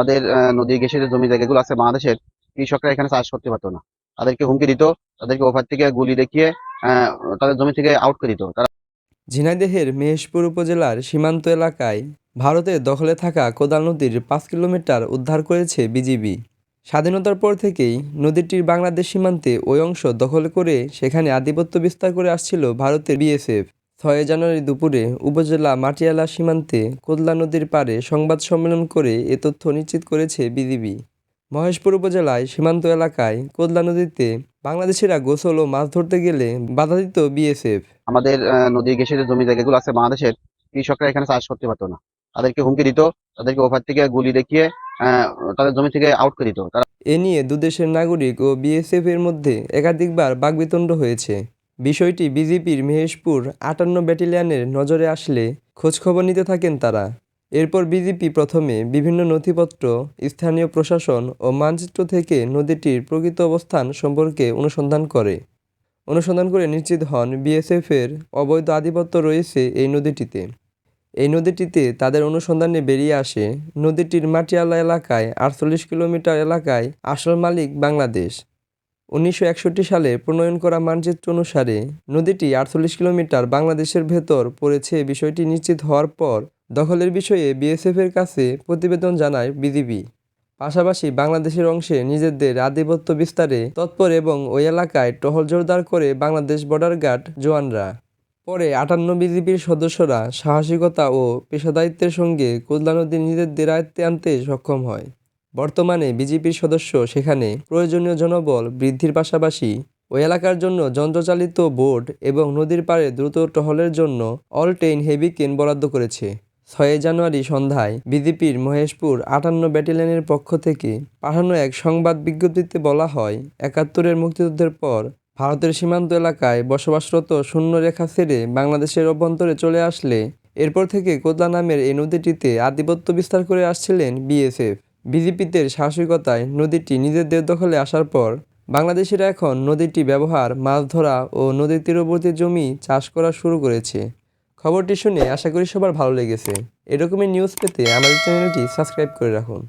আমাদের আহ, নদী ঘেঁষে যে জমি জায়গাগুলো আছে বাংলাদেশের কৃষকরা এখানে চাষ করতে পারতো না। তাদেরকে হুমকি দিত তাদেরকে ওভার থেকে গুলি দেখিয়ে তাদের জমি থেকে আউট করে দিত। তারা ঝিনাইদহের মেহেশপুর উপজেলার সীমান্ত এলাকায় ভারতের দখলে থাকা কোদাল নদীর পাঁচ কিলোমিটার উদ্ধার করেছে বিজিবি। স্বাধীনতার পর থেকেই নদীটির বাংলাদেশ সীমান্তে ওই অংশ দখল করে সেখানে আধিপত্য বিস্তার করে আসছিল ভারতের বিএসএফ। ছয় জানুয়ারি দুপুরে উপজেলা মাটিয়ালা সীমান্তে কোদলা নদীর পাড়ে সংবাদ সম্মেলন করে এ তথ্য নিশ্চিত করেছে বিজিবি। মহেশপুর উপজেলায় সীমান্ত এলাকায় কোদলা নদীতে বাংলাদেশিরা গোসল ও মাছ ধরতে গেলে বাধা দিত বিএসএফ। আমাদের আহ, নদী ঘেঁষে যে জমি জায়গাগুলো আছে বাংলাদেশের কৃষকরা এখানে চাষ করতে পারতো না। তাদেরকে হুমকি দিত তাদেরকে ওভার থেকে গুলি দেখিয়ে তাদের জমি থেকে আউট করে দিত। এ নিয়ে দুদেশের নাগরিক ও বিএসএফ এর মধ্যে একাধিকবার বাকবিতণ্ড হয়েছে। বিষয়টি বিজেপির মেহেশপুর আটান্ন ব্যাটালিয়নের নজরে আসলে খোঁজখবর নিতে থাকেন তারা। এরপর বিজেপি প্রথমে বিভিন্ন নথিপত্র, স্থানীয় প্রশাসন ও মানচিত্র থেকে নদীটির প্রকৃত অবস্থান সম্পর্কে অনুসন্ধান করে। অনুসন্ধান করে নিশ্চিত হন বিএসএফের অবৈধ আধিপত্য রয়েছে এই নদীটিতে। এই নদীটিতে তাদের অনুসন্ধানে বেরিয়ে আসে নদীটির মাটিয়ালা এলাকায় আটচল্লিশ কিলোমিটার এলাকায় আসল মালিক বাংলাদেশ। উনিশশো একষট্টি সালে প্রণয়ন করা মানচিত্র অনুসারে নদীটি আটচল্লিশ কিলোমিটার বাংলাদেশের ভেতর পড়েছে বিষয়টি নিশ্চিত হওয়ার পর দখলের বিষয়ে বিএসএফের কাছে প্রতিবেদন জানায় বিজিবি। পাশাপাশি বাংলাদেশের অংশে নিজেদের আধিপত্য বিস্তারে তৎপর এবং ওই এলাকায় টহল জোরদার করে বাংলাদেশ বর্ডার গার্ড জওয়ানরা। পরে আটান্ন বিজিবির সদস্যরা সাহসিকতা ও পেশাদায়িত্বের সঙ্গে কোদলা নদী নিজেদের আয়ত্তে আনতে সক্ষম হয়। বর্তমানে বিজেপির সদস্য সেখানে প্রয়োজনীয় জনবল বৃদ্ধির পাশাপাশি ওই এলাকার জন্য যন্ত্রচালিত বোট এবং নদীর পাড়ে দ্রুত টহলের জন্য অল টেইন হেভি কেন বরাদ্দ করেছে। ছয় জানুয়ারি সন্ধ্যায় বিজেপির মহেশপুর আটান্ন ব্যাটালিয়নের পক্ষ থেকে পাঠানো এক সংবাদ বিজ্ঞপ্তিতে বলা হয়, একাত্তরের মুক্তিযুদ্ধের পর ভারতের সীমান্ত এলাকায় বসবাসরত শূন্য রেখা ছেড়ে বাংলাদেশের অভ্যন্তরে চলে আসলে এরপর থেকে কোদলা নামের এই নদীটিতে আধিপত্য বিস্তার করে আসছিলেন বিএসএফ। বিজেপিদের সাহসিকতায় নদীটি নিজেদের দখলে আসার পর বাংলাদেশিরা এখন নদীটি ব্যবহার, মাছ ধরা ও নদীর তীরবর্তী জমি চাষ করা শুরু করেছে। খবরটি শুনে আশা করি সবার ভালো লেগেছে। এরকমই নিউজ পেতে আমাদের চ্যানেলটি সাবস্ক্রাইব করে রাখুন।